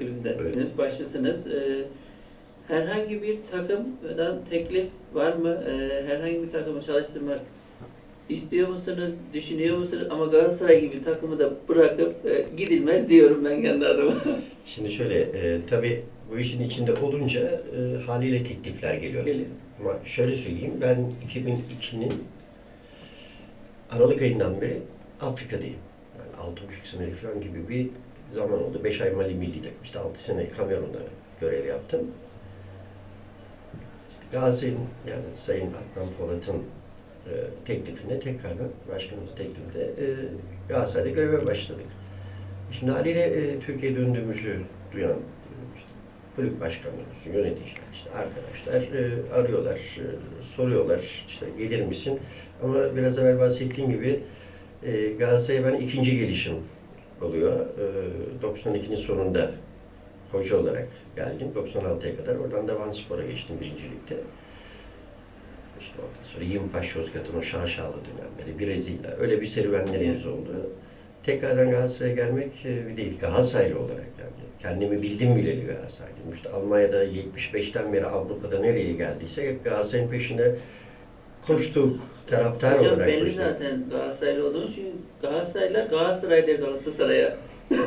kulübündesiniz, Evet. başlısınız. Ee, herhangi bir takımdan teklif var mı? Ee, herhangi bir takımı çalıştırmak istiyor musunuz, düşünüyor musunuz? Ama Galatasaray gibi takımı da bırakıp e, gidilmez diyorum ben kendi adıma. Şimdi şöyle, e, tabii bu işin içinde olunca e, haliyle teklifler geliyor. Geliyor. Ama şöyle söyleyeyim, ben 2002'nin Aralık ayından beri Afrika'dayım. Yani 6,5 sene falan gibi bir zaman oldu. 5 ay Mali milli takım, işte 6 sene Kamerun'da görev yaptım. Galatasaray'ın, yani Sayın Akman Polat'ın e, teklifinde, tekrardan başkanımızın teklifinde e, Galatasaray'da göreve başladık. Şimdi haliyle e, Türkiye'ye döndüğümüzü duyan işte, kulüp başkanlarımız, yöneticiler, işte arkadaşlar e, arıyorlar, e, soruyorlar işte gelir misin? Ama biraz evvel bahsettiğim gibi e, Galatasaray'a ben ikinci gelişim oluyor. E, 92'nin sonunda hoca olarak geldim. 96'ya kadar. Oradan da Spor'a geçtim birincilikte. İşte ondan sonra Yimpaş Yozgat'ın o şaşalı dönemleri, Brezilya, öyle bir serüvenlerimiz oldu. Tekrardan Galatasaray'a gelmek e, bir değil, Galatasaraylı olarak yani. Kendimi bildim bileli Galatasaraylıyım. İşte Almanya'da 75'ten beri Avrupa'da nereye geldiyse hep Galatasaray'ın peşinde koştuk, taraftar Hocam olarak belli koştuk. zaten Galatasaraylı olduğunuz çünkü Galatasaraylılar Galatasaray'da Galatasaray'a.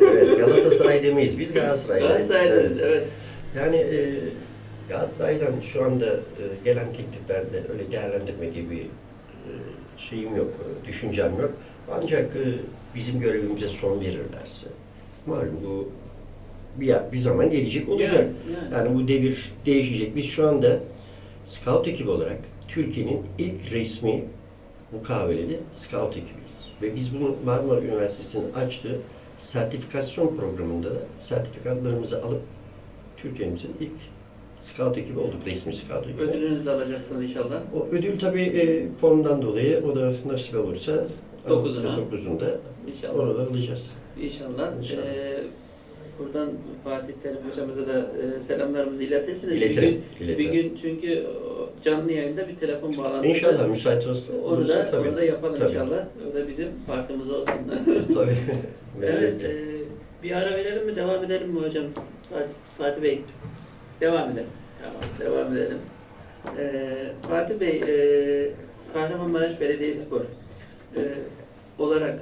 Evet, Galatasaray demeyiz, biz Galatasaraylıyız. Galatasaraylıyız, Evet. evet. Yani e, Galatasaray'dan şu anda e, gelen tekliflerde öyle değerlendirme gibi e, şeyim yok, e, düşüncem yok. Ancak e, bizim görevimize son verirlerse, malum bu bir, bir zaman gelecek olacak. Yani, yani. Yani bu devir değişecek. Biz şu anda scout ekibi olarak Türkiye'nin ilk resmi mukaveleli scout ekibiyiz. Ve biz bunu Marmara Üniversitesi'nin açtığı sertifikasyon programında da sertifikatlarımızı alıp Türkiye'mizin ilk scout ekibi olduk, resmi scout ekibi. Ödülünüzü de alacaksınız inşallah. O ödül tabii e, formdan dolayı o da nasip olursa Dokuzuna. dokuzunda İnşallah. orada alacağız. İnşallah. İnşallah. Ee, buradan Fatih Terim hocamıza da e, selamlarımızı iletirsiniz. İletirim, Bir gün, iletirim. bir gün çünkü canlı yayında bir telefon bağlantısı. İnşallah müsait olsa, Onu olursa da, tabii. onu da yapalım Tabii. inşallah. O da bizim farkımız olsun. Tabii. evet. E, bir ara verelim mi? Devam edelim mi hocam? Fatih, Fatih Bey. Devam edelim. Tamam, devam edelim. Ee, Fatih Bey, e, Kahramanmaraş Belediyespor e, olarak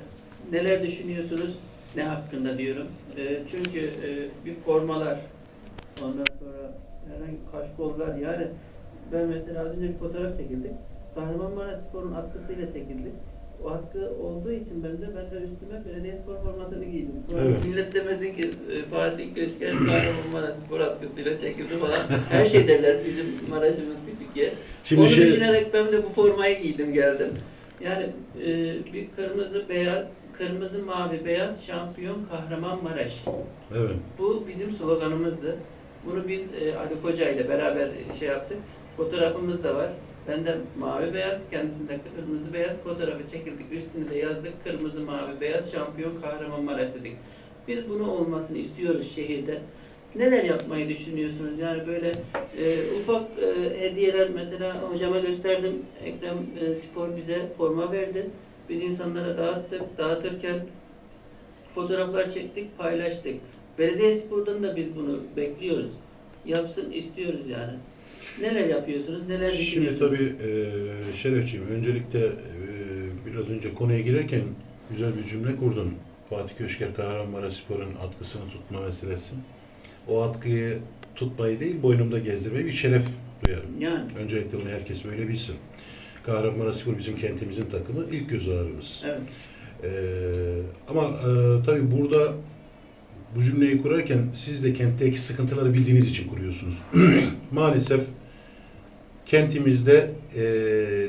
neler düşünüyorsunuz? Ne hakkında diyorum. E, çünkü e, bir formalar, ondan sonra herhangi kaşkollar yani ben mesela az önce bir fotoğraf çekildik. Kahramanmaraş Spor'un atkısıyla çekildik. O atkı olduğu için ben de ben de üstüme Belediyespor formasını giydim. Sonra Evet. Millet demesin ki e, Fatih Köşker Kahramanmaraş Spor atkısıyla çekildi falan. Her şey derler bizim Maraş'ımız küçük yer. Şimdi Onu şey, düşünerek ben de bu formayı giydim geldim. Yani e, bir kırmızı beyaz, kırmızı mavi beyaz şampiyon Kahramanmaraş. evet. Bu bizim sloganımızdı. Bunu biz e, Ali Koca ile beraber şey yaptık. Fotoğrafımız da var. Bende mavi beyaz, kendisinde kırmızı beyaz fotoğrafı çekildik. Üstünde de yazdık kırmızı mavi beyaz şampiyon Kahramanmaraş dedik. Biz bunu olmasını istiyoruz şehirde. Neler yapmayı düşünüyorsunuz? Yani böyle e, ufak e, hediyeler mesela hocama gösterdim. Ekrem e, Spor bize forma verdi. Biz insanlara dağıttık. Dağıtırken fotoğraflar çektik, paylaştık. Belediye spordan da biz bunu bekliyoruz. Yapsın istiyoruz yani. Neler yapıyorsunuz, neler Şimdi düşünüyorsunuz? tabii e, Şerefciğim öncelikle e, biraz önce konuya girerken güzel bir cümle kurdun. Fatih Köşker Kahramanmaraş Spor'un atkısını tutma meselesi. O atkıyı tutmayı değil boynumda gezdirmeyi bir şeref duyarım. Yani Öncelikle bunu herkes böyle bilsin. Kahramanmaraş Spor bizim kentimizin takımı ilk göz ağrımız. evet. Ee, ama e, tabii burada bu cümleyi kurarken siz de kentteki sıkıntıları bildiğiniz için kuruyorsunuz. Maalesef kentimizde e,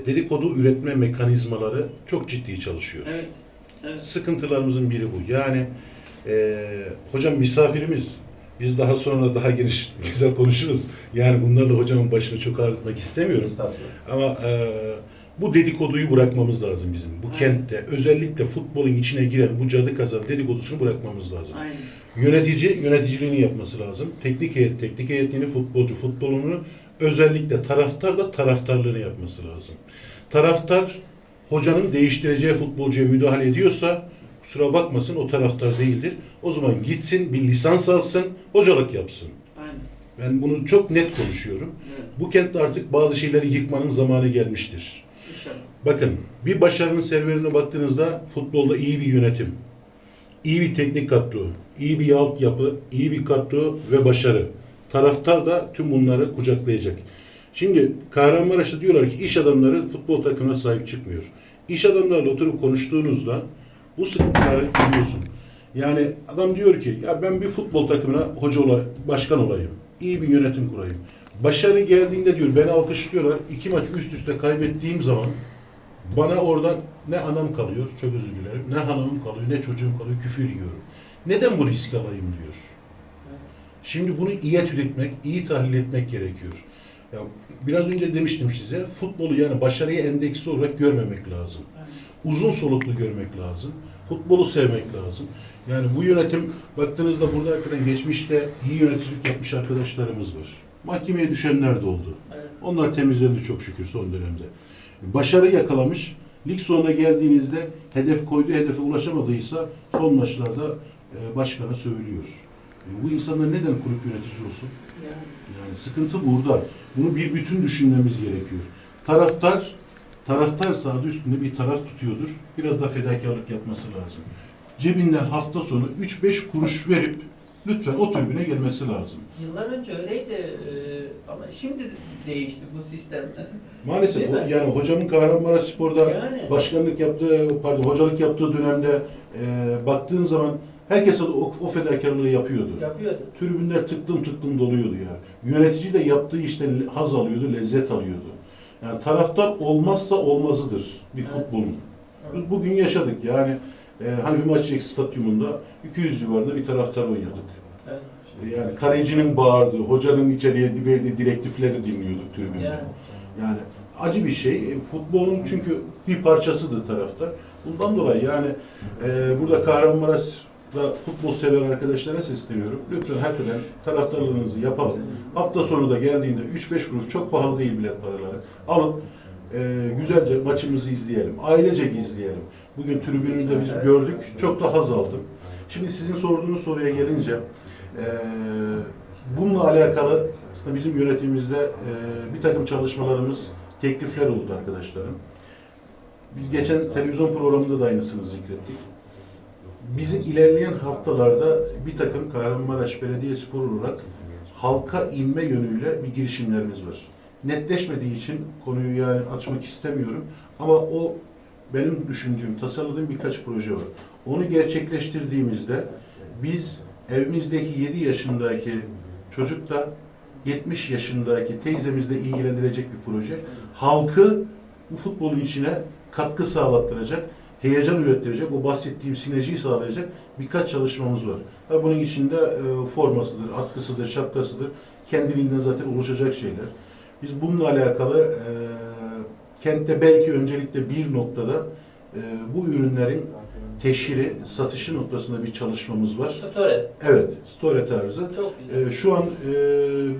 dedikodu üretme mekanizmaları çok ciddi çalışıyor. Evet. Evet. Sıkıntılarımızın biri bu. Yani e, hocam misafirimiz biz daha sonra daha geniş güzel konuşuruz. Yani bunlarla hocamın başını çok ağrıtmak istemiyorum. Ama e, bu dedikoduyu bırakmamız lazım bizim. Bu Aynen. kentte özellikle futbolun içine giren bu cadı kazan dedikodusunu bırakmamız lazım. Aynen. Yönetici yöneticiliğini yapması lazım. Teknik heyet teknik heyetliğini, futbolcu futbolunu özellikle taraftar da taraftarlığını yapması lazım. Taraftar hocanın değiştireceği futbolcuya müdahale ediyorsa kusura bakmasın o taraftar değildir. O zaman gitsin, bir lisans alsın, hocalık yapsın. Aynen. Ben bunu çok net konuşuyorum. Evet. Bu kentte artık bazı şeyleri yıkmanın zamanı gelmiştir. İnşallah. Bakın bir başarının serüvenine baktığınızda futbolda iyi bir yönetim, iyi bir teknik kadro, iyi bir altyapı, iyi bir kadro ve başarı. Taraftar da tüm bunları kucaklayacak. Şimdi Kahramanmaraş'ta diyorlar ki iş adamları futbol takımına sahip çıkmıyor. İş adamlarla oturup konuştuğunuzda bu sıkıntıları görüyorsun. Yani adam diyor ki ya ben bir futbol takımına hoca ola, başkan olayım. İyi bir yönetim kurayım. Başarı geldiğinde diyor beni alkışlıyorlar. İki maç üst üste kaybettiğim zaman bana oradan ne anam kalıyor, çok özür dilerim, ne hanımım kalıyor, ne çocuğum kalıyor, küfür yiyorum. Neden bu risk alayım diyor. Şimdi bunu iyi etületmek, iyi tahlil etmek gerekiyor. Ya biraz önce demiştim size, futbolu yani başarıya endeksi olarak görmemek lazım. Uzun soluklu görmek lazım. Futbolu sevmek lazım. Yani bu yönetim baktığınızda burada hakikaten geçmişte iyi yöneticilik yapmış arkadaşlarımız var. Mahkemeye düşenler de oldu. Evet. Onlar temizlendi çok şükür son dönemde. Başarı yakalamış. Lig sonuna geldiğinizde hedef koyduğu hedefe ulaşamadıysa son maçlarda e, başkana söylüyor. E, bu insanlar neden kulüp yöneticisi olsun? Yani. Yani sıkıntı burada. Bunu bir bütün düşünmemiz gerekiyor. Taraftar, taraftar sahada üstünde bir taraf tutuyordur. Biraz da fedakarlık yapması lazım. Cebinden hafta sonu 3-5 kuruş verip lütfen o tribüne gelmesi lazım. Yıllar önce öyleydi e, ama şimdi değişti bu sistem. Maalesef o- yani hocamın Kahramanmaraş Spor'da Yani. başkanlık yaptığı, pardon hocalık yaptığı dönemde e, baktığın zaman herkes o, o fedakarlığı yapıyordu. Yapıyordu. Tribünler tıklım tıklım doluyordu ya. Yönetici de yaptığı işten haz alıyordu, lezzet alıyordu. Yani taraftar olmazsa olmazıdır bir Evet. futbolun. Evet. Bugün yaşadık yani e, Hanifi Maççık Stadyumunda 200 civarında bir taraftar oynadık. Evet. Yani kalecinin bağırdığı, hocanın içeriye verdiği direktifleri dinliyorduk tribünde. Yani. Yani acı bir şey. E, Futbolun çünkü bir parçasıdır taraftar. Bundan dolayı yani e, burada Kahramanmaraş'ta futbol sever arkadaşlara sesleniyorum. Lütfen hakikaten taraftarlarınızı yapalım. Hafta sonu da geldiğinde 3-5 kuruş çok pahalı değil bilet paraları. Alın e, güzelce maçımızı izleyelim. Ailecek izleyelim. Bugün tribünü de biz gördük. Çok da haz aldım. Şimdi sizin sorduğunuz soruya gelince e, bununla alakalı aslında bizim yönetimimizde e, bir takım çalışmalarımız, teklifler oldu arkadaşlarım. Biz geçen televizyon programında da aynısını zikrettik. Bizim ilerleyen haftalarda bir takım Kahramanmaraş Belediyespor olarak halka inme yönüyle bir girişimlerimiz var. Netleşmediği için konuyu yani açmak istemiyorum ama o benim düşündüğüm, tasarladığım birkaç proje var. Onu gerçekleştirdiğimizde biz evimizdeki 7 yaşındaki çocuk da 70 yaşındaki teyzemizle ilgilendirecek bir proje. Halkı bu futbolun içine katkı sağlattıracak, heyecan ürettirecek, o bahsettiğim sinerjiyi sağlayacak birkaç çalışmamız var. Ve bunun içinde e, formasıdır, atkısıdır, şapkasıdır, kendiliğinden zaten oluşacak şeyler. Biz bununla alakalı e, kentte belki öncelikle bir noktada e, bu ürünlerin teşhiri, satışı noktasında bir çalışmamız var. Story. Evet, store tarzı. Çok güzel. Ee, şu an e,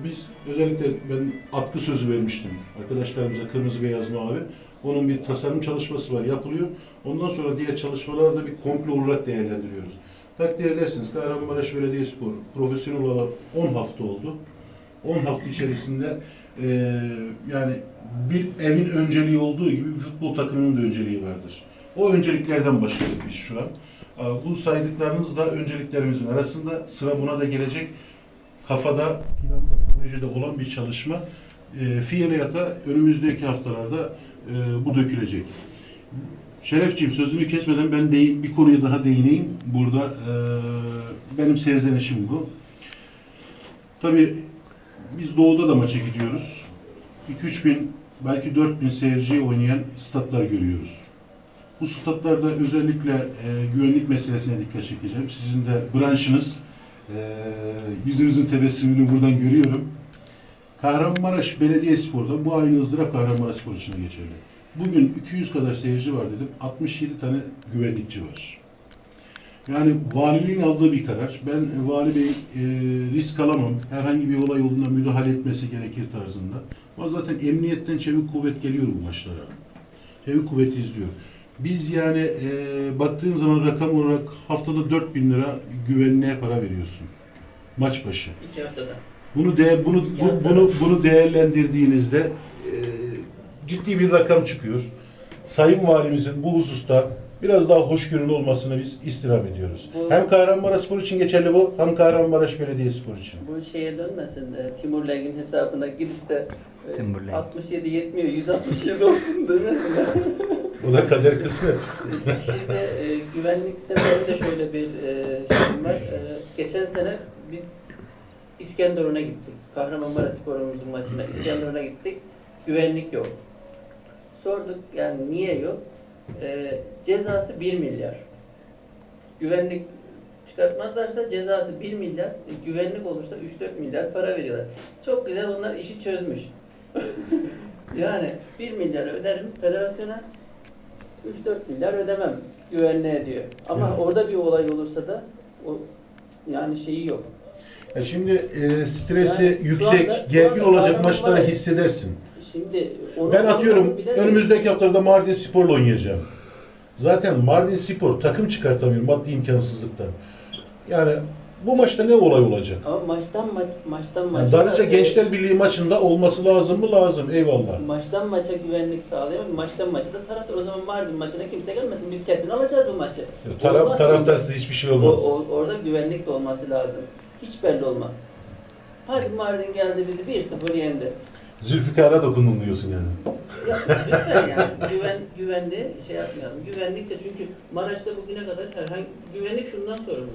biz özellikle ben atkı sözü vermiştim arkadaşlarımıza kırmızı beyaz mavi. Onun bir tasarım çalışması var yapılıyor. Ondan sonra diğer çalışmaları da bir komple olarak değerlendiriyoruz. Takdir edersiniz Kahramanmaraş Belediyespor profesyonel olarak 10 hafta oldu. 10 hafta içerisinde e, yani bir evin önceliği olduğu gibi bir futbol takımının da önceliği vardır. O önceliklerden başladık biz şu an. Aa, Bu saydıklarınız da önceliklerimizin arasında sıra buna da gelecek kafada projede olan bir çalışma. E, fiiliyata önümüzdeki haftalarda e, bu dökülecek. Şerefciğim sözümü kesmeden ben de bir konuya daha değineyim. Burada e, benim serzenişim bu. Tabii biz doğuda da maça gidiyoruz. 2-3 bin belki 4 bin seyirci oynayan statlar görüyoruz. Bu statlarda özellikle e, güvenlik meselesine dikkat çekeceğim. Sizin de branşınız, e, yüzünüzün tebessümünü buradan görüyorum. Kahramanmaraş Belediyespor'da bu aynı ızdırap Kahramanmaraş Spor için geçerli. Bugün 200 kadar seyirci var dedim, 67 tane güvenlikçi var. Yani valiliğin aldığı bir karar. Ben e, vali bey e, risk alamam. Herhangi bir olay olduğunda müdahale etmesi gerekir tarzında. Ama zaten emniyetten çevik kuvvet geliyor bu maçlara. Çevik kuvvet izliyor. Biz yani e, baktığın zaman rakam olarak haftada 4000 lira güvenliğe para veriyorsun. Maç başı. İki haftada. Bunu de, bunu bu- bunu bunu değerlendirdiğinizde e, ciddi bir rakam çıkıyor. Sayın Valimizin bu hususta biraz daha hoşgörülü olmasını biz istirham ediyoruz. Bu- Hem Kahramanmaraş için geçerli bu, hem Kahramanmaraş Belediyespor için. Bu şeye dönmesin. E, Timur hesabına girip de e, Timur Lenk. 67 yetmiyor, 167 olsun demesin. Bu da kader kısmet. Şimdi e, güvenlikte de şöyle bir e, şeyim var. E, geçen sene biz İskenderun'a gittik. Kahramanmaraş sporumuzun maçına İskenderun'a gittik. Güvenlik yok. Sorduk yani niye yok? E, cezası 1 milyar. Güvenlik çıkartmazlarsa cezası 1 milyar, e, güvenlik olursa 3-4 milyar para veriyorlar. Çok güzel onlar işi çözmüş. yani 1 milyar öderim federasyona, 3-4 milyar ödemem güvenliğe diyor. Ama Evet. orada bir olay olursa da o yani şeyi yok. Ya şimdi e, stresi Yani şu yüksek, anda- şu gergin anda olacak maçları Kahramanmaraş- hissedersin. Şimdi onu Ben atıyorum önümüzdeki haftalarda Mardin Spor'la oynayacağım. Zaten Mardin Spor takım çıkartamıyor maddi imkansızlıktan. Yani bu maçta ne olay olacak? Ama maçtan maç maçtan Yani maça Darıca Gençler Birliği maçında olması lazım mı? Lazım. Eyvallah. maçtan maça güvenlik sağlayamaz. Maçtan maça da taraftar o zaman Mardin maçına kimse gelmesin. Biz kesin alacağız bu maçı. Taraf, Olmaz. taraftarsız hiçbir şey O, olmaz. o- orada güvenlik de olması lazım. Hiç belli olmaz. Hadi Mardin geldi bizi 1-0 yendi. Zülfikar'a dokundun diyorsun yani. Ya, lütfen yani güven, güvenliği şey yapmayalım. Güvenlik de çünkü Maraş'ta bugüne kadar herhangi güvenlik şundan sorumlu.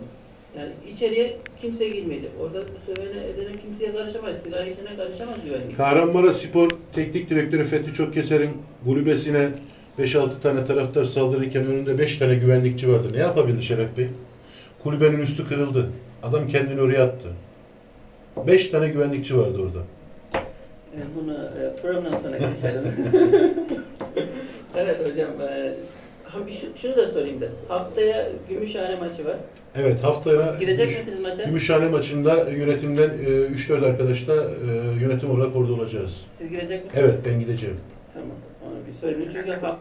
Yani içeriye kimse girmeyecek. Orada sövene edene kimseye karışamaz. Sigara içene karışamaz güvenlik. Kahramanmaraş Spor Teknik Direktörü Fethi Çokkeser'in kulübesine 5-6 tane taraftar saldırırken önünde 5 tane güvenlikçi vardı. Ne yapabilir Şeref Bey? Kulübenin üstü kırıldı. Adam kendini oraya attı. 5 tane güvenlikçi vardı orada. E, Bunu e, programdan sonra geçelim. evet hocam. E, ha, bir şu- şunu da sorayım da. Haftaya Gümüşhane maçı var. Evet haftaya Gidecek Gümüş- misiniz maça? Gümüşhane maçında yönetimden e, 3-4 arkadaşla e, yönetim olarak orada olacağız. Siz girecek misiniz? Evet ben gideceğim. Tamam. Onu bir söyleyeyim. Çünkü hafta